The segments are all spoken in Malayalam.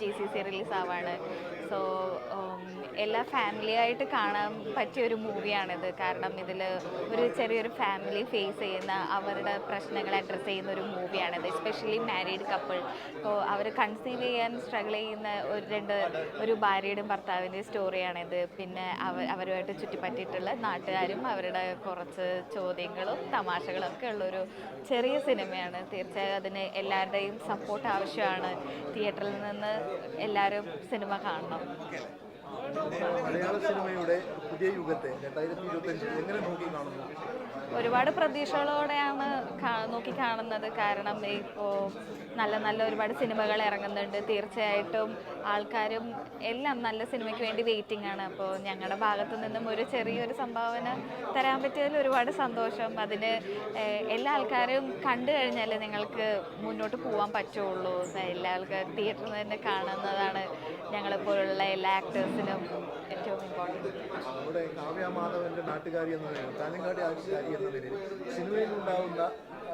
ജി സി സി റിലീസ് ആവാണ്. സോ എല്ലാ ഫാമിലിയായിട്ട് കാണാൻ പറ്റിയ ഒരു മൂവിയാണിത് കാരണം ഇതിൽ ഒരു ചെറിയൊരു ഫാമിലി ഫേസ് ചെയ്യുന്ന അവരുടെ പ്രശ്നങ്ങൾ അഡ്രസ്സ് ചെയ്യുന്ന ഒരു മൂവിയാണിത് എസ്പെഷ്യലി മാരീഡ് കപ്പിൾ അപ്പോൾ അവർ കൺസീവ് ചെയ്യാൻ സ്ട്രഗിൾ ചെയ്യുന്ന ഒരു രണ്ട് ഒരു ഭാര്യയുടെയും ഭർത്താവിന്റെയും സ്റ്റോറിയാണിത് പിന്നെ അവ അവരുമായിട്ട് ചുറ്റിപ്പറ്റിയിട്ടുള്ള നാട്ടുകാരും അവരുടെ കുറച്ച് ചോദ്യങ്ങളും തമാശകളും ഒക്കെ ഉള്ളൊരു ചെറിയ സിനിമയാണ്. തീർച്ചയായും അതിന് എല്ലാവരുടെയും സപ്പോർട്ട് ആവശ്യമാണ്. തിയേറ്ററിൽ നിന്ന് എല്ലാവരും സിനിമ കാണണം. മലയാള സിനിമയുടെ യുഗത്തെ രണ്ടായിരത്തി ഇരുപത്തഞ്ച് എങ്ങനെ നോക്കി കാണുന്നു? ഒരുപാട് പ്രതീക്ഷകളോടെയാണ് നോക്കി കാണുന്നത്. കാരണം ഇപ്പോൾ നല്ല നല്ല ഒരുപാട് സിനിമകൾ ഇറങ്ങുന്നുണ്ട്. തീർച്ചയായിട്ടും ആൾക്കാരും എല്ലാം നല്ല സിനിമയ്ക്ക് വേണ്ടി വെയിറ്റിംഗ് ആണ്. അപ്പോൾ ഞങ്ങളുടെ ഭാഗത്തു നിന്നും ഒരു ചെറിയൊരു സംഭാവന തരാൻ പറ്റിയതിൽ ഒരുപാട് സന്തോഷം. അതിന് എല്ലാ ആൾക്കാരും കണ്ടു കഴിഞ്ഞാൽ നിങ്ങൾക്ക് മുന്നോട്ട് പോകാൻ പറ്റുള്ളൂ. എല്ലാ ആൾക്കാരും തിയേറ്ററിൽ തന്നെ കാണുന്നതാണ് ഞങ്ങളെപ്പോലുള്ള എല്ലാ ആക്ടേഴ്സിനും നമ്മുടെ കാവ്യ മാധവന്റെ നാട്ടുകാരി എന്ന നിലയിൽ താലങ്കാടി ആറ്റുകാരി എന്ന സിനിമയിൽ ഉണ്ടാവുന്ന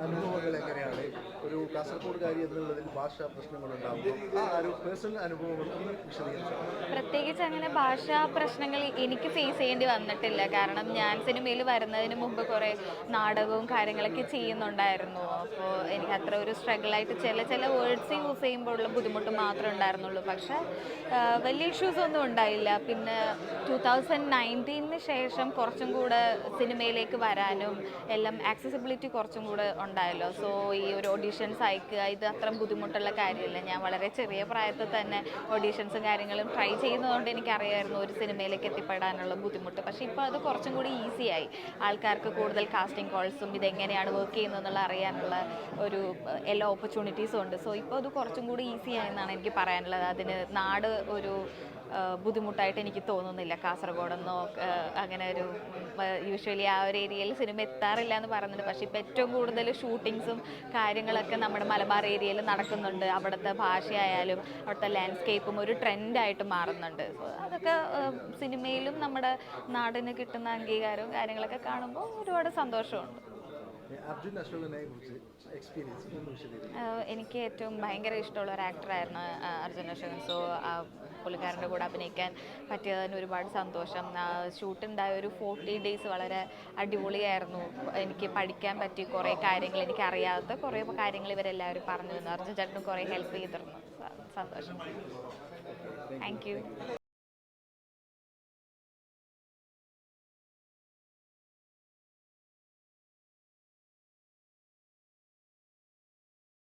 അനുഭവങ്ങൾ എങ്ങനെയാണ്? ഒരു കാസർഗോഡുകാരി എന്നുള്ളതിൽ ഭാഷാ പ്രശ്നങ്ങൾ ഉണ്ടാകുമ്പോൾ ആ പേഴ്സണൽ അനുഭവങ്ങൾ ഒന്ന് വിശദീകരിച്ചു? പ്രത്യേകിച്ച് അങ്ങനെ ഭാഷാ പ്രശ്നങ്ങൾ എനിക്ക് ഫേസ് ചെയ്യേണ്ടി വന്നിട്ടില്ല. കാരണം ഞാൻ സിനിമയിൽ വരുന്നതിന് മുമ്പ് കുറേ നാടകവും കാര്യങ്ങളൊക്കെ ചെയ്യുന്നുണ്ടായിരുന്നു. അപ്പോൾ എനിക്ക് അത്ര ഒരു സ്ട്രഗിൾ ആയിട്ട് ചില ചില വേർഡ്സ് യൂസ് ചെയ്യുമ്പോഴുള്ള ബുദ്ധിമുട്ട് മാത്രമേ ഉണ്ടായിരുന്നുള്ളൂ. പക്ഷേ വലിയ ഇഷ്യൂസ് ഒന്നും ഉണ്ടായില്ല. പിന്നെ ടൂ തൗസൻഡ് നയന്റീനിന് ശേഷം കുറച്ചും കൂടെ സിനിമയിലേക്ക് വരാനും എല്ലാം ആക്സസിബിലിറ്റി കുറച്ചും കൂടെ ഉണ്ടായല്ലോ. സോ ഈ ഒരു ഓഡീഷൻസ് അയക്കുക ഇത് അത്ര ബുദ്ധിമുട്ടുള്ള കാര്യമില്ല. ഞാൻ വളരെ ചെറിയ പ്രായത്തിൽ തന്നെ ഓഡീഷൻസും കാര്യങ്ങളും ട്രൈ ചെയ്യുന്നതുകൊണ്ട് എനിക്കറിയായിരുന്നു ഒരു സിനിമയിലേക്ക് എത്തിപ്പെടാനുള്ള ബുദ്ധിമുട്ട്. പക്ഷേ ഇപ്പോൾ അത് കുറച്ചും കൂടി ഈസിയായി ആൾക്കാർക്ക് കൂടുതൽ കാസ്റ്റിംഗ് കോൾസും ഇതെങ്ങനെയാണ് വർക്ക് ചെയ്യുന്നതെന്നുള്ള അറിയാനുള്ള ഒരു എല്ലാ ഓപ്പർച്യൂണിറ്റീസും ഉണ്ട്. സോ ഇപ്പോൾ അത് കുറച്ചും കൂടി ഈസിയായെന്നാണ് എനിക്ക് പറയാനുള്ളത്. അതിന് നാട് ഒരു ബുദ്ധിമുട്ടായിട്ട് എനിക്ക് തോന്നുന്നില്ല. കാസർഗോഡെന്നോ അങ്ങനെ ഒരു യൂഷ്വലി ആ ഒരു ഏരിയയിൽ സിനിമ എത്താറില്ല എന്ന് പറയുന്നുണ്ട്. പക്ഷേ ഇപ്പോൾ ഏറ്റവും കൂടുതൽ ഷൂട്ടിങ്സും കാര്യങ്ങളൊക്കെ നമ്മുടെ മലബാർ ഏരിയയിൽ നടക്കുന്നുണ്ട്. അവിടുത്തെ ഭാഷയായാലും അവിടുത്തെ ലാൻഡ്സ്കേപ്പും ഒരു ട്രെൻഡായിട്ട് മാറുന്നുണ്ട്. അതൊക്കെ സിനിമയിലും നമ്മുടെ നാടിന് കിട്ടുന്ന അംഗീകാരവും കാര്യങ്ങളൊക്കെ കാണുമ്പോൾ ഒരുപാട് സന്തോഷമുണ്ട്. അർജുൻ അശോകനെ കുറിച്ച് എക്സ്പീരിയൻസ് എനിക്ക് ഏറ്റവും ഭയങ്കര ഇഷ്ടമുള്ള ഒരു ആക്ടറായിരുന്നു അർജുൻ അശോകൻ സോ പുള്ളിക്കാരന്റെ കൂടെ അഭിനയിക്കാൻ പറ്റിയതിന് ഒരുപാട് സന്തോഷം. ഷൂട്ട് ഉണ്ടായ ഒരു ഫോർട്ടി ഡേയ്സ് വളരെ അടിപൊളിയായിരുന്നു. എനിക്ക് പഠിക്കാൻ പറ്റി കുറേ കാര്യങ്ങൾ എനിക്ക് അറിയാത്ത കുറേ കാര്യങ്ങൾ ഇവരെല്ലാവരും പറഞ്ഞു തന്നു. അർജുൻ ചേട്ടനും കുറേ ഹെൽപ്പ് ചെയ്തിരുന്നു. സന്തോഷം. Thank you